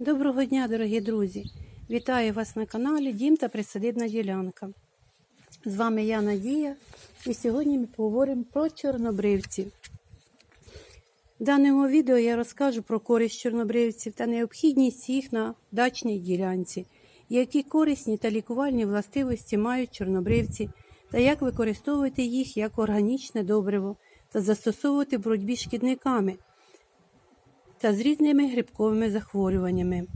Доброго дня, дорогі друзі! Вітаю вас на каналі Дім та Присадибна ділянка. З вами я Надія, і сьогодні ми поговоримо про чорнобривців. В даному відео я розкажу про користь чорнобривців та необхідність їх на дачній ділянці, які корисні та лікувальні властивості мають чорнобривці, та як використовувати їх як органічне добриво та застосовувати в боротьбі шкідниками та з різними грибковими захворюваннями.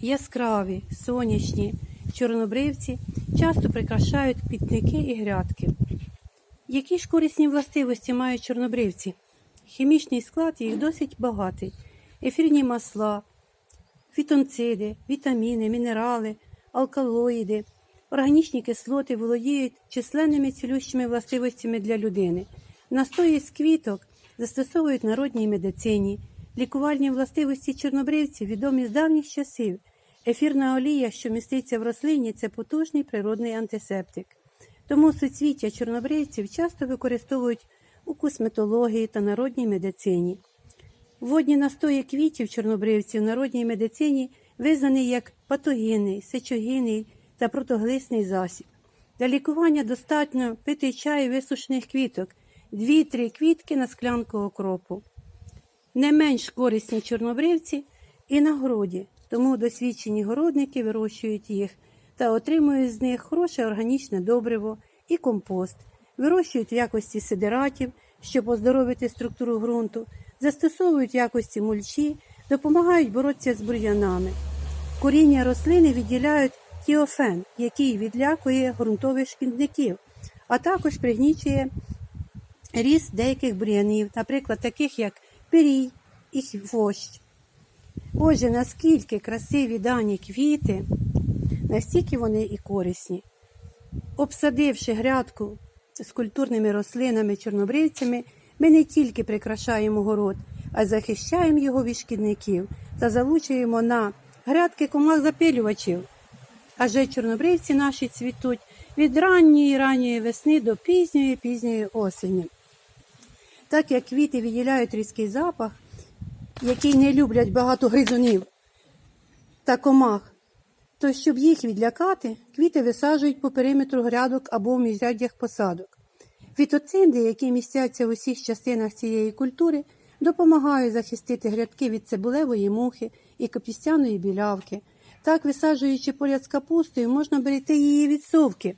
Яскраві, сонячні чорнобривці часто прикрашають квітники і грядки. Які ж корисні властивості мають чорнобривці? Хімічний склад їх досить багатий: ефірні масла, фітонциди, вітаміни, мінерали, алкалоїди, органічні кислоти володіють численними цілющими властивостями для людини. Настої з квіток застосовують народній медицині. Лікувальні властивості чорнобривців відомі з давніх часів. Ефірна олія, що міститься в рослині, це потужний природний антисептик. Тому суцвіття чорнобривців часто використовують у косметології та народній медицині. Водні настої квітів чорнобривців в народній медицині визнаний як патогенний, сечогінний та протоглисний засіб. Для лікування достатньо пити чай висушених квіток, 2-3 квітки на склянку окропу. Не менш корисні чорнобривці і на городі, тому досвідчені городники вирощують їх та отримують з них хороше органічне добриво і компост, вирощують в якості сидератів, щоб оздоровити структуру ґрунту, застосовують в якості мульчі, допомагають боротися з бур'янами. Коріння рослини відділяють тіофен, який відлякує ґрунтових шкідників, а також пригнічує ріст деяких бур'янів, наприклад, таких як пирій і хвощ. Отже, наскільки красиві дані квіти, настільки вони і корисні. Обсадивши грядку з культурними рослинами, чорнобривцями, ми не тільки прикрашаємо город, а й захищаємо його від шкідників та залучуємо на грядки комах запилювачів. Адже чорнобривці наші цвітуть від ранньої ранньої весни до пізньої пізньої осені. Так як квіти відділяють різкий запах, який не люблять багато гризунів та комах, то щоб їх відлякати, квіти висаджують по периметру грядок або в міжряддях посадок. Фітоцинди, які містяться в усіх частинах цієї культури, допомагають захистити грядки від цибулевої мухи і капістяної білявки. Так, висаджуючи поряд з капустою, можна берегти її від совки.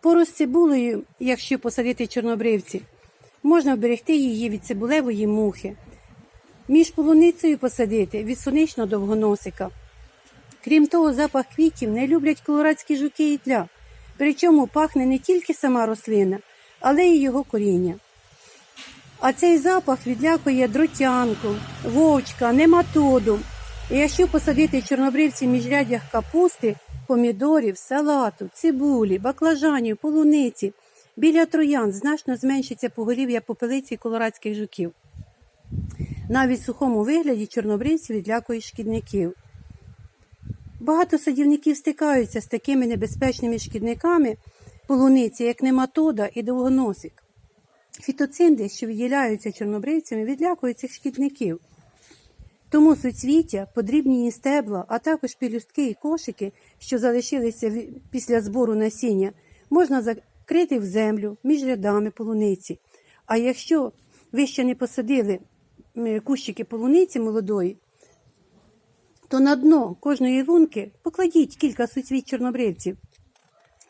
Поруч з цибулею, якщо посадити чорнобривці, можна вберегти її від цибулевої мухи. Між полуницею посадити від сонячного довгоносика. Крім того, запах квітів не люблять колорадські жуки і тля. Причому пахне не тільки сама рослина, але й його коріння. А цей запах відлякує дротянку, вовчка, нематоду. І якщо посадити чорнобривці в міжряддях капусти, помідорів, салату, цибулі, баклажанів, полуниці, біля троян значно зменшиться поголів'я попелиці колорадських жуків. Навіть в сухому вигляді чорнобривці відлякують шкідників. Багато садівників стикаються з такими небезпечними шкідниками полуниці, як нематода і довгоносик. Фітоцинди, що відділяються чорнобривцями, відлякують цих шкідників. Тому суцвіття, подрібні стебла, а також пілюстки і кошики, що залишилися після збору насіння, можна закрити в землю між рядами полуниці. А якщо ви ще не посадили кущики полуниці молодої, то на дно кожної лунки покладіть кілька суцвіт чорнобривців.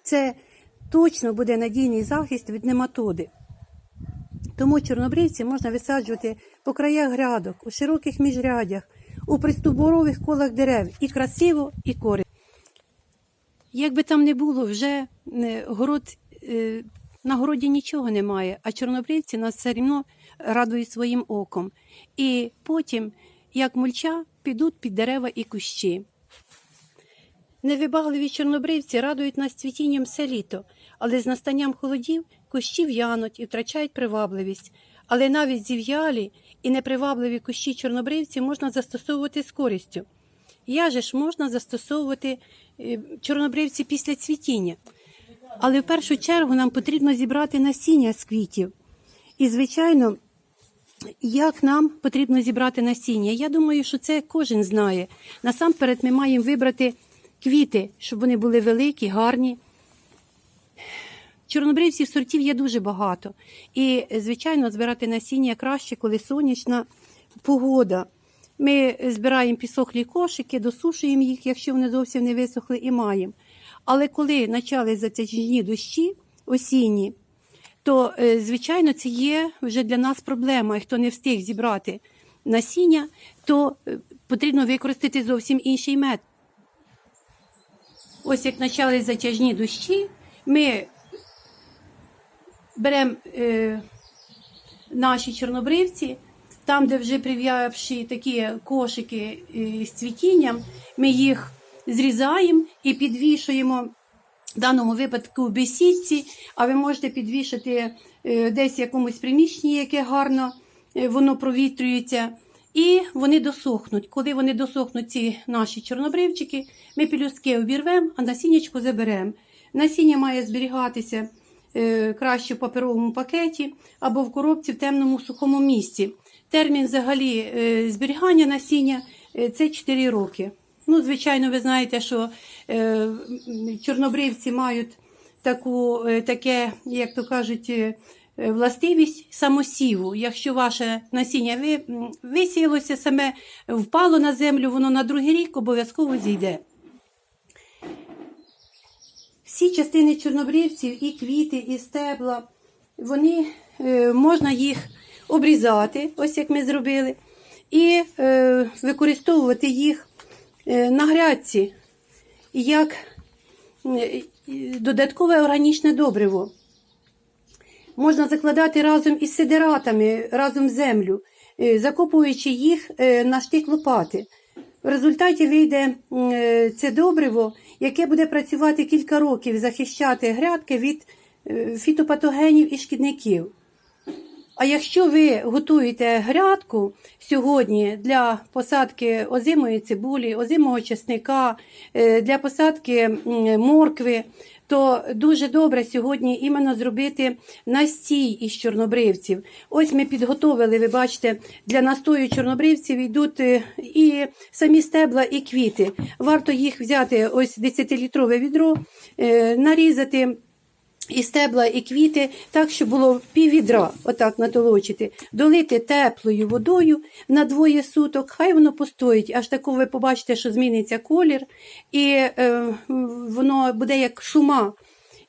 Це точно буде надійний захист від нематоди. Тому чорнобривці можна висаджувати по краях грядок, у широких міжрядях, у пристовборових колах дерев і красиво, і корисно. Як би там не було, вже е, город, е, на городі нічого немає, а чорнобривці нас все рівно радують своїм оком. І потім, як мульча, підуть під дерева і кущі. Невибагливі чорнобривці радують нас цвітінням все літо, але з настанням холодів кущі в'януть і втрачають привабливість. Але навіть зів'ялі і непривабливі кущі чорнобривці можна застосовувати з користю. Я же ж можна застосовувати е, чорнобривці після цвітіння. Але в першу чергу нам потрібно зібрати насіння з квітів. І, звичайно, Як нам потрібно зібрати насіння? Я думаю, що це кожен знає. Насамперед ми маємо вибрати квіти, щоб вони були великі, гарні. Чорнобривців сортів є дуже багато. І, звичайно, збирати насіння краще, коли сонячна погода. Ми збираємо підсохлі кошики, досушуємо їх, якщо вони зовсім не висохли, і маємо. Але коли почали затяжні дощі осінні, то, е, звичайно, це є вже для нас проблема. І хто не встиг зібрати насіння, то е, потрібно використати зовсім інший метод. Ось як почали затяжні дощі, ми беремо е, наші чорнобривці, там, де вже прив'явши такі кошики е, з цвітінням, ми їх зрізаємо і підвішуємо. В даному випадку в бесідці, а ви можете підвішати е, десь в якомусь приміщенні, яке гарно е, воно провітрюється, і вони досохнуть. Коли вони досохнуть, ці наші чорнобривчики, ми пелюстки обірвемо, а насіннячко заберемо. Насіння має зберігатися е, краще в паперовому пакеті або в коробці в темному сухому місці. Термін взагалі е, зберігання насіння е, це 4 роки. Ну, звичайно, ви знаєте, що е, чорнобривці мають таку, е, таке, як то кажуть, е, властивість самосіву. Якщо ваше насіння ви, висіялося саме, впало на землю, воно на другий рік обов'язково зійде. Всі частини чорнобривців, і квіти, і стебла, вони е, можна їх обрізати, ось як ми зробили, і е, використовувати їх е, на грядці як е, додаткове органічне добриво. Можна закладати разом із сидератами, разом землю, е, закопуючи їх е, на штик лопати. В результаті вийде е, це добриво, яке буде працювати кілька років, захищати грядки від фітопатогенів і шкідників. А якщо ви готуєте грядку сьогодні для посадки озимої цибулі, озимого чесника, для посадки моркви, то дуже добре сьогодні іменно зробити настій із чорнобривців. Ось ми підготовили, ви бачите, для настою чорнобривців йдуть е, і самі стебла, і квіти. Варто їх взяти ось 10-літрове відро, е, нарізати. І стебла, і квіти, так, щоб було пів отак натолочити, долити теплою водою на двоє суток, хай воно постоїть, аж тако ви побачите, що зміниться колір, і е, воно буде як шума.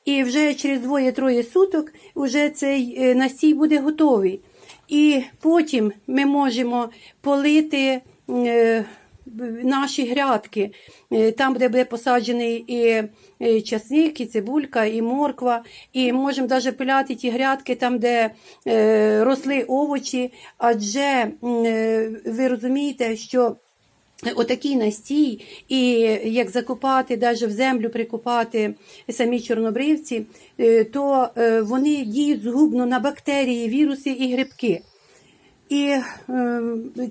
І вже через двоє-троє суток вже цей е, настій буде готовий. І потім ми можемо полити. Е, наші грядки, Е, там, де буде посаджений і е, часник, і цибулька, і морква, і можемо навіть пиляти ті грядки там, де е, росли овочі, адже ви розумієте, що Отакий настій, і як закопати, навіть в землю прикопати самі чорнобривці, то вони діють згубно на бактерії, віруси і грибки. І е,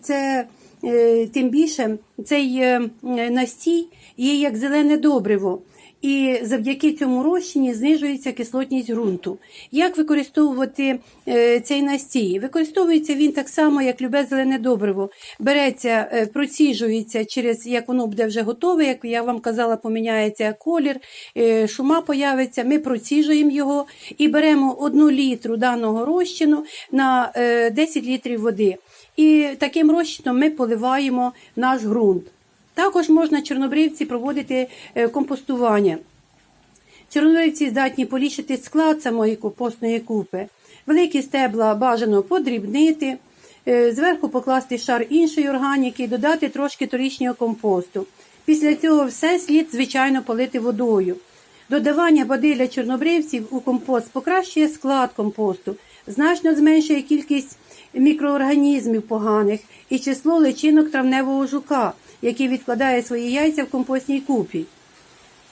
це е, тим більше цей е, настій є як зелене добриво. І завдяки цьому розчині знижується кислотність ґрунту. Як використовувати е, цей настій? Використовується він так само, як любе зелене добриво. Береться, е, проціжується через як воно буде вже готове, як я вам казала, поміняється колір, е, шума появиться. Ми проціжуємо його і беремо одну літру даного розчину на е, 10 літрів води. І таким розчином ми поливаємо наш ґрунт. Також можна чорнобривці проводити е, компостування. Чорнобривці здатні полічити склад самої компостної купи. Великі стебла бажано подрібнити, е, зверху покласти шар іншої органіки, додати трошки торічнього компосту. Після цього все слід, звичайно, полити водою. Додавання води для чорнобривців у компост покращує склад компосту, значно зменшує кількість мікроорганізмів поганих і число личинок травневого жука, який відкладає свої яйця в компостній купі.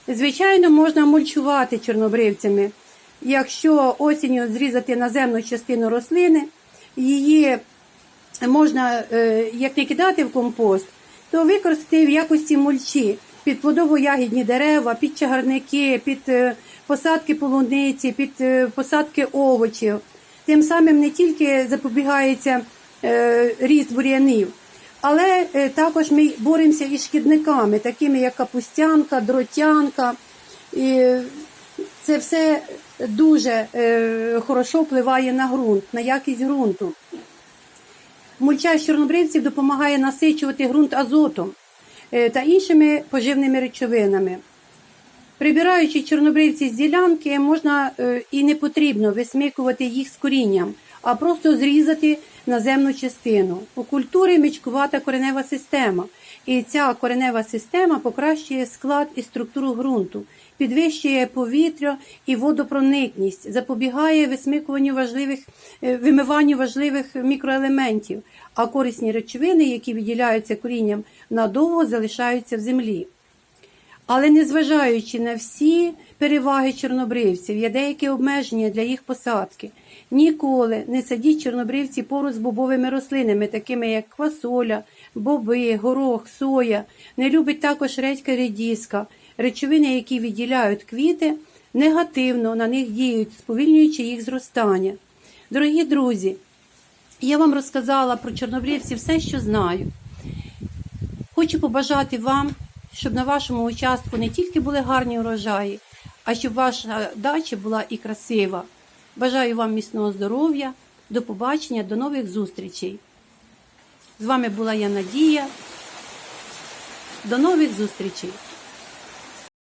Звичайно, можна мульчувати чорнобривцями. Якщо осінню зрізати наземну частину рослини, її можна е, як не кидати в компост, то використати в якості мульчі під плодово-ягідні дерева, під чагарники, під е, посадки полуниці, під е, посадки овочів. Тим самим не тільки запобігається е, ріст бур'янів. Але е, також ми боремося із шкідниками, такими як капустянка, дротянка. І це все дуже е, хорошо впливає на ґрунт, на якість ґрунту. Мульча з чорнобривців допомагає насичувати ґрунт азотом та іншими поживними речовинами. Прибираючи чорнобривці з ділянки, можна е, і не потрібно висмикувати їх з корінням, а просто зрізати наземну частину. У культури мічкувата коренева система, і ця коренева система покращує склад і структуру ґрунту, підвищує повітря і водопроникність, запобігає висмикуванню важливих е, вимиванню важливих мікроелементів, а корисні речовини, які відділяються корінням, надовго залишаються в землі. Але незважаючи на всі переваги чорнобривців, є деякі обмеження для їх посадки. Ніколи не садіть чорнобривці поруч з бобовими рослинами, такими як квасоля, боби, горох, соя. Не любить також редька редіска, речовини, які відділяють квіти, негативно на них діють, сповільнюючи їх зростання. Дорогі друзі, я вам розказала про чорнобривців все, що знаю. Хочу побажати вам, щоб на вашому участку не тільки були гарні урожаї, а щоб ваша дача була і красива. Бажаю вам міцного здоров'я, до побачення, до нових зустрічей. З вами була я Надія. До нових зустрічей!